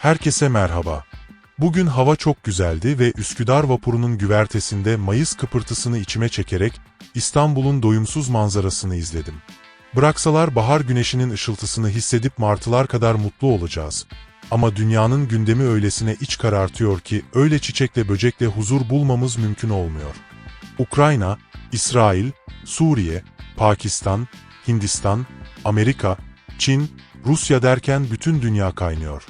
Herkese merhaba. Bugün hava çok güzeldi ve Üsküdar vapurunun güvertesinde Mayıs kıpırtısını içime çekerek İstanbul'un doyumsuz manzarasını izledim. Bıraksalar bahar güneşinin ışıltısını hissedip martılar kadar mutlu olacağız. Ama dünyanın gündemi öylesine iç karartıyor ki öyle çiçekle böcekle huzur bulmamız mümkün olmuyor. Ukrayna, İsrail, Suriye, Pakistan, Hindistan, Amerika, Çin, Rusya derken bütün dünya kaynıyor.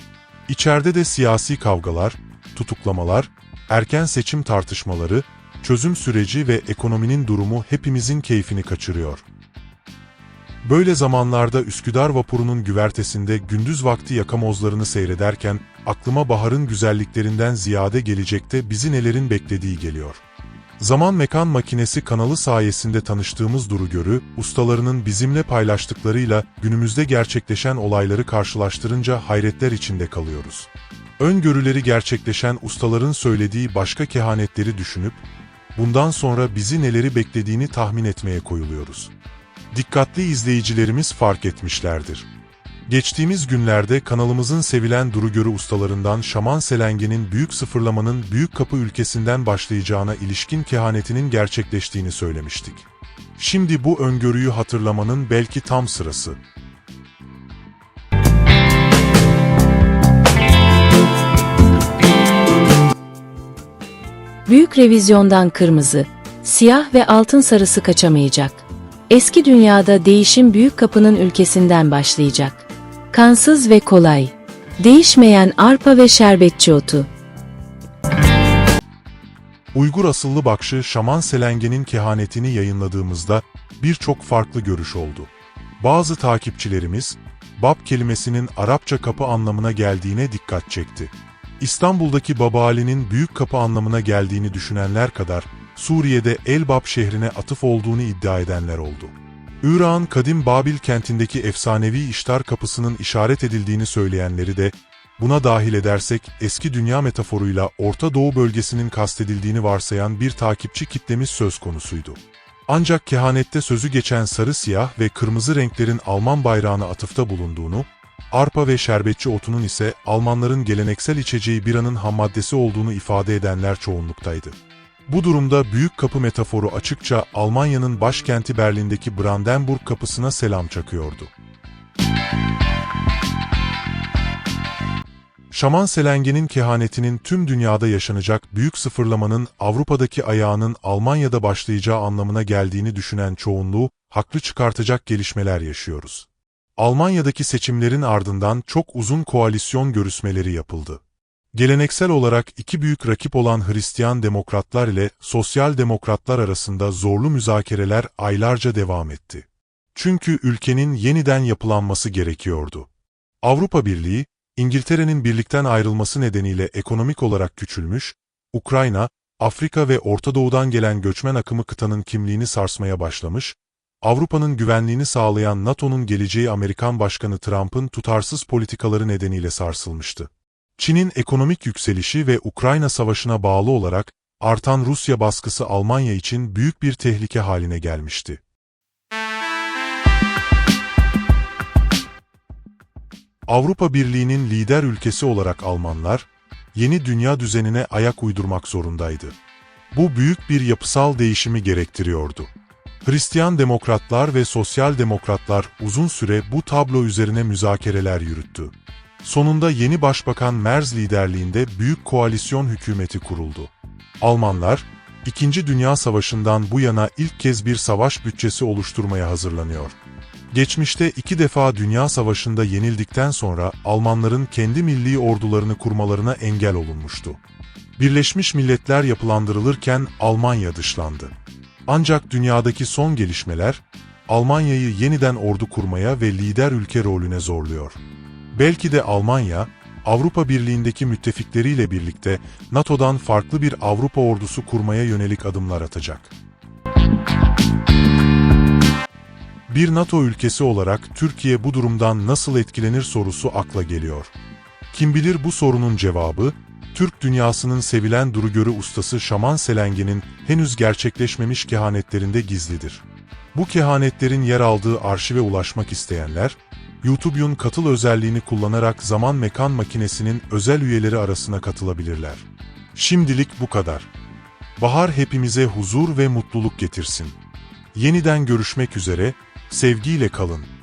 İçeride de siyasi kavgalar, tutuklamalar, erken seçim tartışmaları, çözüm süreci ve ekonominin durumu hepimizin keyfini kaçırıyor. Böyle zamanlarda Üsküdar vapurunun güvertesinde gündüz vakti yakamozlarını seyrederken aklıma baharın güzelliklerinden ziyade gelecekte bizi nelerin beklediği geliyor. Zaman Mekan Makinesi kanalı sayesinde tanıştığımız Duru Görü, ustalarının bizimle paylaştıklarıyla günümüzde gerçekleşen olayları karşılaştırınca hayretler içinde kalıyoruz. Öngörüleri gerçekleşen ustaların söylediği başka kehanetleri düşünüp, bundan sonra bizi neleri beklediğini tahmin etmeye koyuluyoruz. Dikkatli izleyicilerimiz fark etmişlerdir. Geçtiğimiz günlerde kanalımızın sevilen Duru Görü ustalarından Şaman Selenge'nin büyük sıfırlamanın büyük kapı ülkesinden başlayacağına ilişkin kehanetinin gerçekleştiğini söylemiştik. Şimdi bu öngörüyü hatırlamanın belki tam sırası. Büyük revizyondan kırmızı, siyah ve altın sarısı kaçamayacak. Eski dünyada değişim büyük kapının ülkesinden başlayacak. Kansız ve kolay. Değişmeyen arpa ve şerbetçi otu. Uygur asıllı bakşı Şaman Selenge'nin kehanetini yayınladığımızda birçok farklı görüş oldu. Bazı takipçilerimiz, Bab kelimesinin Arapça kapı anlamına geldiğine dikkat çekti. İstanbul'daki Baba Ali'nin büyük kapı anlamına geldiğini düşünenler kadar, Suriye'de Elbap şehrine atıf olduğunu iddia edenler oldu. İrak'ın kadim Babil kentindeki efsanevi iştar kapısının işaret edildiğini söyleyenleri de, buna dahil edersek eski dünya metaforuyla Orta Doğu bölgesinin kastedildiğini varsayan bir takipçi kitlemiz söz konusuydu. Ancak kehanette sözü geçen sarı siyah ve kırmızı renklerin Alman bayrağına atıfta bulunduğunu, arpa ve şerbetçi otunun ise Almanların geleneksel içeceği biranın hammaddesi olduğunu ifade edenler çoğunluktaydı. Bu durumda Büyük Kapı metaforu açıkça Almanya'nın başkenti Berlin'deki Brandenburg kapısına selam çakıyordu. Şaman Selenge'nin kehanetinin tüm dünyada yaşanacak büyük sıfırlamanın Avrupa'daki ayağının Almanya'da başlayacağı anlamına geldiğini düşünen çoğunluğu haklı çıkartacak gelişmeler yaşıyoruz. Almanya'daki seçimlerin ardından çok uzun koalisyon görüşmeleri yapıldı. Geleneksel olarak iki büyük rakip olan Hristiyan demokratlar ile sosyal demokratlar arasında zorlu müzakereler aylarca devam etti. Çünkü ülkenin yeniden yapılanması gerekiyordu. Avrupa Birliği, İngiltere'nin birlikten ayrılması nedeniyle ekonomik olarak küçülmüş, Ukrayna, Afrika ve Orta Doğu'dan gelen göçmen akımı kıtanın kimliğini sarsmaya başlamış, Avrupa'nın güvenliğini sağlayan NATO'nun geleceği Amerikan Başkanı Trump'ın tutarsız politikaları nedeniyle sarsılmıştı. Çin'in ekonomik yükselişi ve Ukrayna Savaşı'na bağlı olarak artan Rusya baskısı Almanya için büyük bir tehlike haline gelmişti. Avrupa Birliği'nin lider ülkesi olarak Almanlar, yeni dünya düzenine ayak uydurmak zorundaydı. Bu büyük bir yapısal değişimi gerektiriyordu. Hristiyan demokratlar ve sosyal demokratlar uzun süre bu tablo üzerine müzakereler yürüttü. Sonunda yeni Başbakan Merz liderliğinde Büyük Koalisyon Hükümeti kuruldu. Almanlar, İkinci Dünya Savaşı'ndan bu yana ilk kez bir savaş bütçesi oluşturmaya hazırlanıyor. Geçmişte iki defa Dünya Savaşı'nda yenildikten sonra Almanların kendi milli ordularını kurmalarına engel olunmuştu. Birleşmiş Milletler yapılandırılırken Almanya dışlandı. Ancak dünyadaki son gelişmeler, Almanya'yı yeniden ordu kurmaya ve lider ülke rolüne zorluyor. Belki de Almanya, Avrupa Birliği'ndeki müttefikleriyle birlikte NATO'dan farklı bir Avrupa ordusu kurmaya yönelik adımlar atacak. Bir NATO ülkesi olarak Türkiye bu durumdan nasıl etkilenir sorusu akla geliyor. Kim bilir bu sorunun cevabı, Türk dünyasının sevilen Durugörü ustası Şaman Selenge'nin henüz gerçekleşmemiş kehanetlerinde gizlidir. Bu kehanetlerin yer aldığı arşive ulaşmak isteyenler, YouTube'un katıl özelliğini kullanarak zaman mekan makinesinin özel üyeleri arasına katılabilirler. Şimdilik bu kadar. Bahar hepimize huzur ve mutluluk getirsin. Yeniden görüşmek üzere, sevgiyle kalın.